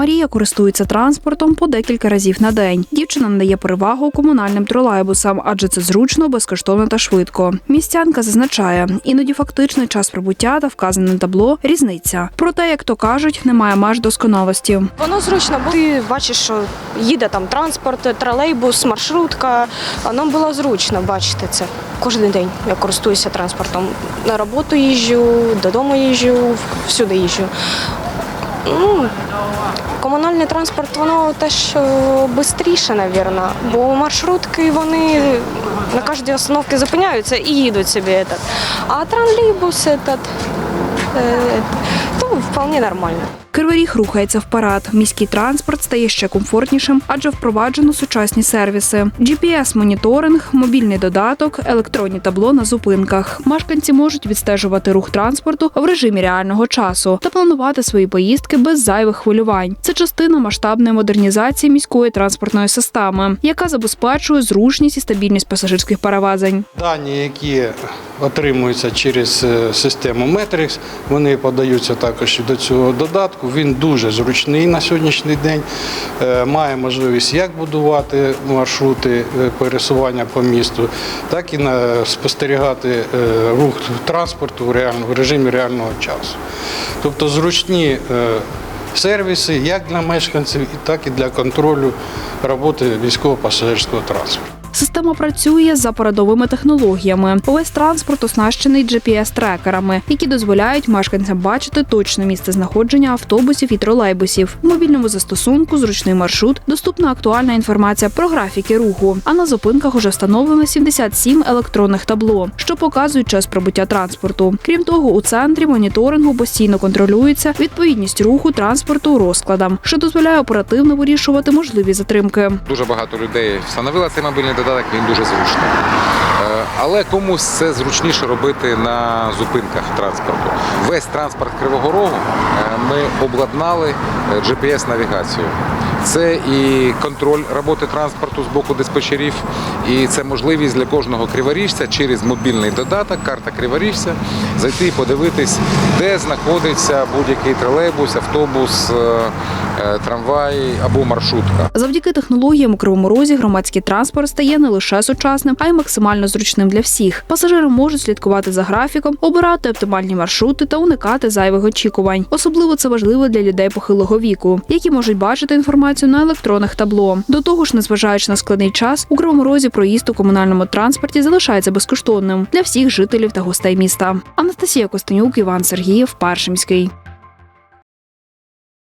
Марія користується транспортом по декілька разів на день. Дівчина надає перевагу комунальним тролейбусам, адже це зручно, безкоштовно та швидко. Містянка зазначає, іноді фактичний час прибуття та вказане табло різниця. Проте, як то кажуть, немає меж досконалості. Воно зручно, бо ти бачиш, що їде там транспорт, тролейбус, маршрутка. Нам було зручно бачити це. Кожен день я користуюся транспортом. На роботу їжджу, додому їжджу, всюди їжджу. Ну, комунальний транспорт, воно теж швидше, мабуть, бо маршрутки вони на кожній остановці зупиняються і їдуть собі. Этот. А тролейбус этот, е, вполне нормально. Кривий Ріг рухається вперед. Міський транспорт стає ще комфортнішим, адже впроваджено сучасні сервіси: GPS-моніторинг, мобільний додаток, електронні табло на зупинках. Мешканці можуть відстежувати рух транспорту в режимі реального часу та планувати свої поїздки без зайвих хвилювань. Це частина масштабної модернізації міської транспортної системи, яка забезпечує зручність і стабільність пасажирських перевезень. Дані, які отримуються через е, систему Metrix, вони подаються також до цього додатку. Він дуже зручний на сьогоднішній день. Е, Має можливість як будувати маршрути е, пересування по місту, так і спостерігати рух транспорту в режимі реального часу. Тобто зручні сервіси як для мешканців, так і для контролю роботи військово-пасажирського транспорту. Система працює за передовими технологіями. Увесь транспорт оснащений GPS-трекерами, які дозволяють мешканцям бачити точне місце знаходження автобусів і тролейбусів. В мобільному застосунку зручний маршрут, доступна актуальна інформація про графіки руху. А на зупинках уже встановлено 77 електронних табло, що показують час прибуття транспорту. Крім того, у центрі моніторингу постійно контролюється відповідність руху транспорту розкладам, що дозволяє оперативно вирішувати можливі затримки. Дуже багато людей встановили цей мобільний додаток, він дуже зручний. Е, Але комусь це зручніше робити на зупинках транспорту. Весь транспорт Кривого Рогу е, ми обладнали е, GPS-навігацією. Це і контроль роботи транспорту з боку диспетчерів, і це можливість для кожного криворіжця через мобільний додаток, карта криворіжця, зайти і подивитись, де знаходиться будь-який тролейбус, автобус, трамвай або маршрутка. Завдяки технологіям у Кривому Розі громадський транспорт стає не лише сучасним, а й максимально зручним для всіх. Пасажири можуть слідкувати за графіком, обирати оптимальні маршрути та уникати зайвих очікувань. Особливо це важливо для людей похилого віку, які можуть бачити інформацію на електронних табло. До того ж, незважаючи на складний час, у Кривому Розі проїзд у комунальному транспорті залишається безкоштовним для всіх жителів та гостей міста. Анастасія Костенюк, Іван Сергієв, Першимський.